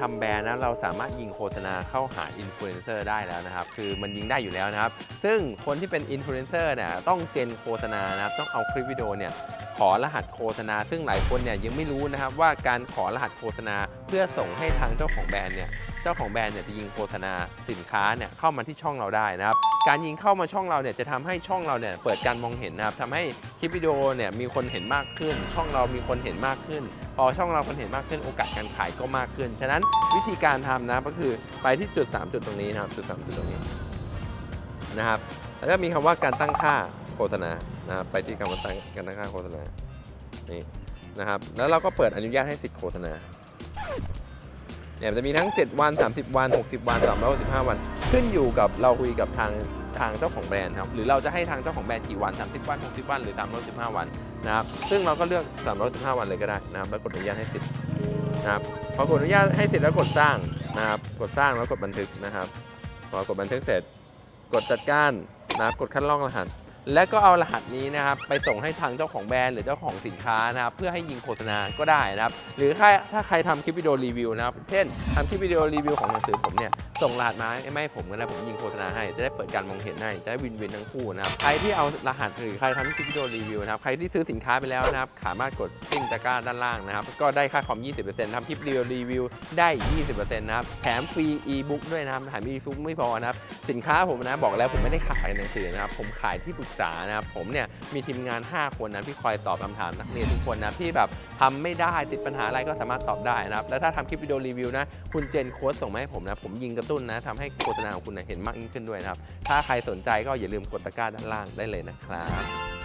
ทำแบรนด์นะเราสามารถยิงโฆษณาเข้าหาอินฟลูเอนเซอร์ได้แล้วนะครับ คือมันยิงได้อยู่แล้วนะครับ ซึ่งคนที่เป็นอินฟลูเอนเซอร์เนี่ยต้องเจนโฆษณานะครับ ต้องเอาคลิปวิดีโอเนี่ย อรหัสโฆษณา ซึ่งหลายคนเนี่ยยังไม่รู้นะครับว่าการขอรหัสโฆษณา เพื่อส่งให้ทางเจ้าของแบรนด์เนี่ยเจ้าของแบรนด์เนี่ยจะยิงโฆษณาสินค้าเนี่ยเข้ามาที่ช่องเราได้นะครับการยิงเข้ามาช่องเราเนี่ยจะทำให้ช่องเราเนี่ยเปิดการมองเห็นนะครับทำให้คลิปวิดีโอเนี่ยมีคนเห็นมากขึ้น ช่องเรามีคนเห็นมากขึ้น พอช่องเราคนเห็นมากขึ้นโอกาสการขายก็มากขึ้น ฉะนั้นวิธีการทำนะก็คือไปที่จุด 3 จุดตรงนี้นะครับจุด 3 จุดตรงนี้นะครับแล้วก็มีคำว่าการตั้งค่าโฆษณา นะครับไปที่คำว่าตั้งการตั้งค่าโฆษณานี่นะครับแล้วเราก็เปิดอนุญาตให้สิทธิ์โฆษณาเนี่ยจะมีทั้ง 7 วัน 30 วัน 60 วัน365วัน ขึ้นอยู่กับเราคุยกับทางทางเจ้าของแบรนด์ครับหรือเราจะให้ทางเจ้าของแบรนด์กี่วัน 30 วัน 60 วัน หรือ 315 วันนะครับซึ่งเราก็เลือก 315 วันเลยก็ได้นะครับแล้วกดอนุญาตให้สิทธิ์นะครับพอกดอนุญาตให้สิทธิ์แล้วกดสร้างนะครับกดสร้างแล้วกดบันทึกนะครับพอกดบันทึกเสร็จ กดจัดการนะครับกดคัดลอกรหัส และก็เอารหัสนี้นะครับไปส่งให้ทางเจ้าของแบรนด์หรือเจ้าของสินค้านะครับเพื่อให้ยิงโฆษณาก็ได้นะครับ หรือถ้าถ้าใครทำคลิปวิดีโอรีวิวนะครับ เช่นทำคลิปวิดีโอรีวิวของหนังสือผมเนี่ยส่งรหัสมาให้ไม่ให้ผมก็ได้ผมยิงโฆษณาให้จะได้เปิดการมองเห็นให้จะได้วินวินทั้งคู่นะครับใครที่เอารหัสหรือใครทำคลิปวิดีโอรีวิวนะครับใครที่ซื้อสินค้าไปแล้วนะครับสามารถกดติ้งตะกร้าด้านล่างนะครับก็ได้ค่าคอม 20%ทำคลิปวิดีโอรีวิวได้ 20%นะครับแถมฟรีอีบุ๊กด้วยนะครับแถมอีบุ๊กไม่พอนะครับสินค้าผมนะบอกแล้วผมไม่ได้ขายหนังสือนะครับผมขายที่ปรึกษานะครับผมเนี่ยมีทีมงาน 5 คนนะที่คอยตอบคำถามนักเรียนทุกคนนะที่แบบทำไม่ได้ติดปัญหาอะไรก็สามารถตอบได้นะครับแล้วถ้าทำคลิปวิดีโอรีวิวนะคุณเจนโค้ดส่งมาให้ผมนะผมยิงกระตุ้นนะทำให้โฆษณาของคุณนะเห็นมากยิ่งขึ้นด้วยนะครับถ้าใครสนใจก็อย่าลืมกดตะกร้าด้านล่างได้เลยนะครับ